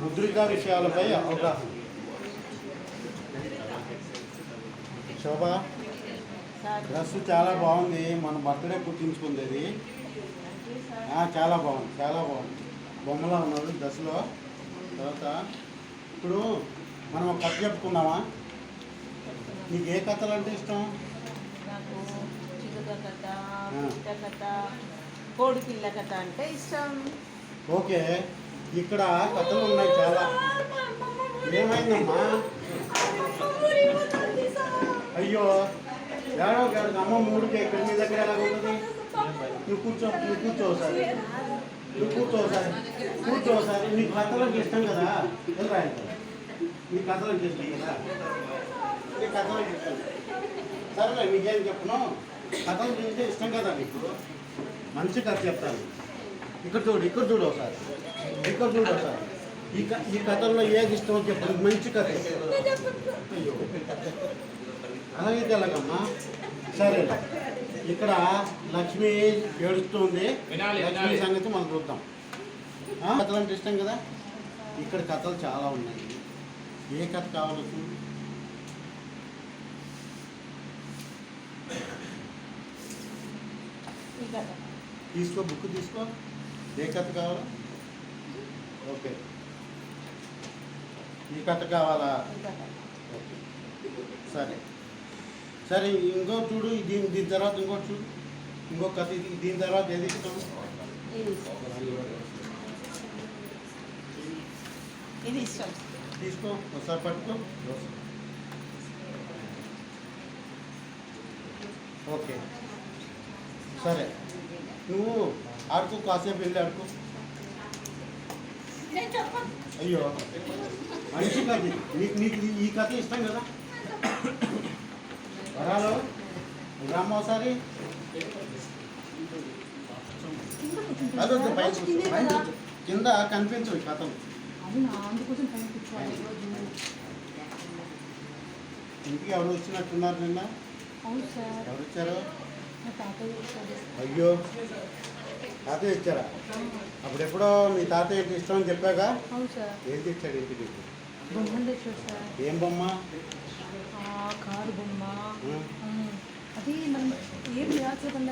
ముద్రికా విషయాలపై అవగాహన. శోభ డ్రెస్ చాలా బాగుంది. మన బర్త్డే కుట్టించుకుంది ఇది ఆ, చాలా బాగుంది చాలా బాగుంది. బొమ్మలా ఉన్నది డ్రెస్లో తర్వాత ఇప్పుడు మనం ఒక కథ చెప్పుకుందామా? నీకు ఏ కథలు అంటే ఇష్టం కోడి పిల్ల కథ అంటే ఇష్టం. ఓకే. ఇక్కడ కథలు ఉన్నాయి చాలా. ఏమైందమ్మా? అయ్యో ఏడో గడికి అమ్మ మూడుకే ఇక్కడ మీ దగ్గర ఎలా ఉంటుంది? నువ్వు కూర్చో నువ్వు కూర్చో సార్ నువ్వు కూర్చో సార్ కూర్చో సార్ నీకు కథలకు ఇష్టం కదా? వెళ్ళరా నీ కథలకు ఇష్టం కదా? నీ కథలకు ఇష్టం. సరేలే మీకేం చెప్పను? కథలు చూస్తే ఇష్టం కదా మీకు? మంచి కథ చెప్తాను. ఇక్కడ చూడు ఇక్కడ చూడు ఒకసారి. ఇక్కడ చూడు ఒకసారి. ఈ ఈ కథల్లో ఏది ఇష్టమో చెప్పు మంచి కథ. అయ్యో. అలాగైతే ఎలాగమ్మా సరే ఇక్కడ లక్ష్మి ఏడుస్తుంది. వినాలి, లక్ష్మి. సంగతి మనం చూద్దాం. ఆ? కథలు అంటే ఇష్టం కదా? ఇక్కడ కథలు చాలా ఉన్నాయి. ఏ కథ కథ. తీసుకో బుక్ తీసుకో. ఏ కథ కావాలా? ఓకే. ఈ కథ కావాలా? ఓకే. సరే. సరే ఇంకో చూడు దీని దీని తర్వాత ఇంకో చూడు ఇంకో కథ ఇది దీని తర్వాత ఏది ఇది ఇష్టం. తీసుకో ఒకసారి పట్టుకో. ఓకే. సరే. నువ్వు ఆడుకో కాసేపు వెళ్ళి ఆడుకో. అయ్యో. మంచి కథ. నీకు నీకు ఈ- కథ ఇష్టం కదా? వరాలు రామ్మ ఒకసారి. కింద కనిపించవు ఈ కథలు. ఇంటికి ఎవరు వచ్చినట్టున్నారు నిన్న? ఎవరు వచ్చారు. అయ్యో. తాతయ్య ఇచ్చారా? అప్పుడెప్పుడో మీ తాతయ్య ఇష్టం అని చెప్పాగా? అవును సార్. ఏం తెచ్చాడు తెచ్చాడు సార్. ఏం బొమ్మ? ఆ కారు బొమ్మ. ఉం. ఉం. అది మనం ఏం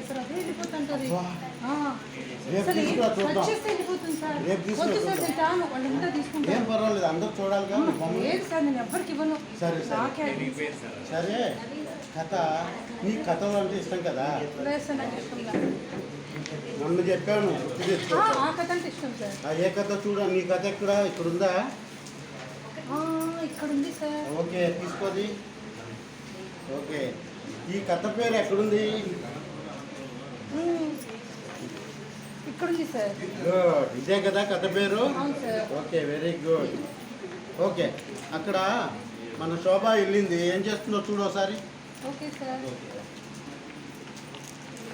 సార్ అదే వెళ్ళిపోతుంటది. పర్వాలేదు అందరూ చూడాలి లేదు సార్ నేను ఎవ్వరికి ఇవ్వను. సరే సరే. నాకే సరే. కథ నీ కథలు అంటే ఇష్టం కదా. మొన్న చెప్పాను. ఆ కథ ఏ చూడ నీ కథ ఎక్కడ? ఇక్కడ ఉందా ఇక్కడ ఉంది సార్. ఓకే తీసుకోది. ఓకే. ఈ కథ పేరు ఎక్కడుంది? ఉం. ఇక్కడ ఉంది సార్. గుడ్. ఇదే కదా కథ పేరు? Okay very good. ఓకే అక్కడ మన శోభ వెళ్ళింది. ఏం చేస్తుందో చూడు ఒకసారి. Okay sir.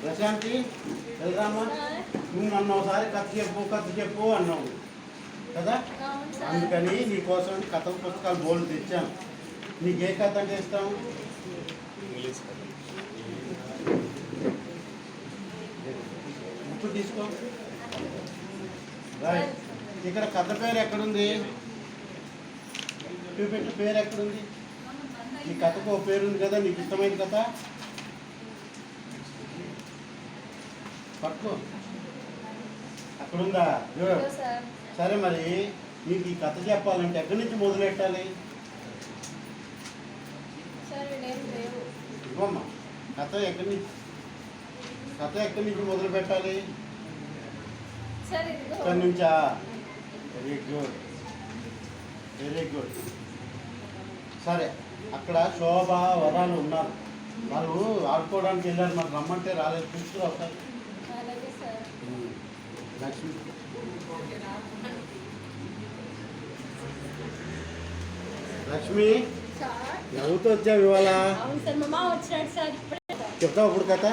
ప్రశాంతి వెళ్ళరామా నువ్వు నన్ను ఒకసారి కథ చెప్పు కథ చెప్పు అన్నావు. కదా? అందుకని నీకోసం కథల పుస్తకాలు బోల్డ్ తెచ్చాను. నీకు ఏ కథ అంటే ఇష్టం? బుక్ తీసుకో. రైట్ ఇక్కడ కథ పేరు ఎక్కడుంది? చూపెట్టు పేరు ఎక్కడుంది? ఈ కథకు పేరు ఉంది కదా నీకు ఇష్టమైన కథ? పట్టుకో అక్కడుందా. సరే. మరి నీకు ఈ కథ చెప్పాలంటే ఎక్కడి నుంచి మొదలెట్టాలి ఇవ్వమ్మా కథ ఎక్కడి నుంచి కథ ఎక్కడి నుంచి మొదలు పెట్టాలి? ఇక్కడి నుంచా? వెరీ గుడ్ వెరీ గుడ్ సరే అక్కడ శోభ వరాలు ఉన్నారు. వాళ్ళు ఆడుకోవడానికి వెళ్ళారు మరి రమ్మంటే రాలేదు తీసుకురా ఒకసారి ఉమ్. లక్ష్మి? లక్ష్మి ఎవరితో వచ్చావు ఇవాళ? చెప్తావు ఇప్పుడు కథ?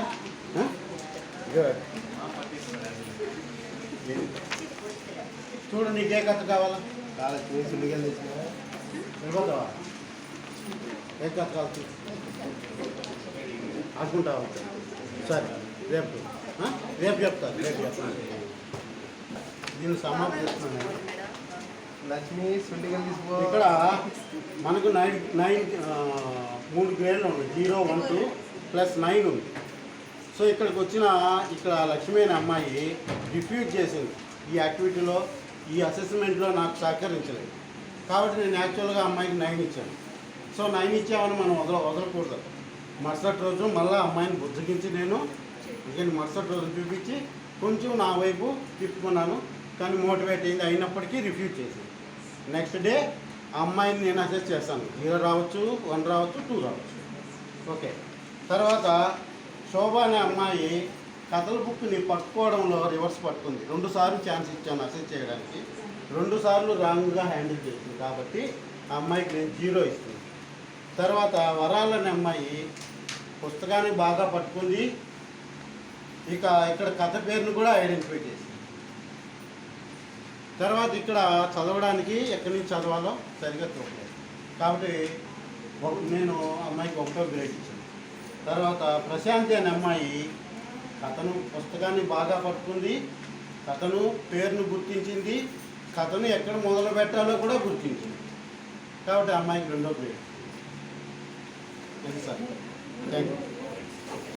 చూడు నీకే కథ కావాలా? కావాలి చూసి మిగిలిన వెళ్ళిపోతావా? ఏ కథ కావాలి. అనుకుంటావా సరే రేపు? రేపు చెప్తాను రేపు చెప్తాను. దీన్ని సమాప్తి చేస్తున్నాను. లక్ష్మి సుండిగల్ తీసుకో. ఇక్కడ మనకు నైన్ నైన్ మూడు గ్రేడ్లు ఉన్నాయి. Zero one two plus nine ఉంది. సో ఇక్కడికి వచ్చిన ఇక్కడ లక్ష్మీ అనే అమ్మాయి రిఫ్యూజ్ చేసింది. ఈ యాక్టివిటీలో ఈ అసెస్మెంట్లో నాకు సహకరించలేదు. కాబట్టి నేను యాక్చువల్గా అమ్మాయికి నైన్ ఇచ్చాను. సో నైన్ ఇచ్చామని మనం వదల వదలకూడదు. మరుసటి రోజు మళ్ళీ అమ్మాయిని బుజ్జగించి నేను ఇంకా మరుసటి రోజు చూపించి కొంచెం నా వైపు తిప్పుకున్నాను కానీ మోటివేట్ అయింది. అయినప్పటికీ రిఫ్యూజ్ చేసింది నెక్స్ట్ డే ఆ అమ్మాయిని నేను అసెస్ చేస్తాను. జీరో రావచ్చు వన్ రావచ్చు టూ రావచ్చు. ఓకే తర్వాత శోభ అనే అమ్మాయి కథల బుక్ని పట్టుకోవడంలో రివర్స్ పట్టుకుంది. రెండు సార్లు ఛాన్స్ ఇచ్చాను అసెస్ చేయడానికి. రెండు సార్లు రాంగ్గా హ్యాండిల్ చేసింది. కాబట్టి ఆ అమ్మాయికి నేను జీరో ఇస్తుంది తర్వాత వరాలనే అమ్మాయి పుస్తకాన్ని బాగా పట్టుకుంది. ఇక ఇక్కడ కథ పేరును కూడా ఐడెంటిఫై చేసింది తర్వాత ఇక్కడ చదవడానికి ఎక్కడి నుంచి చదవాలో సరిగ్గా చూడలేదు. కాబట్టి నేను అమ్మాయికి ఒకటో గ్రేడ్ ఇచ్చాను. తర్వాత ప్రశాంతి అనే అమ్మాయి కథను పుస్తకాన్ని బాగా పట్టుకుంది కథను పేరును గుర్తించింది కథను ఎక్కడ మొదలు పెట్టాలో కూడా గుర్తించింది. కాబట్టి అమ్మాయికి రెండో గ్రేడ్ అది సార్ థ్యాంక్ యూ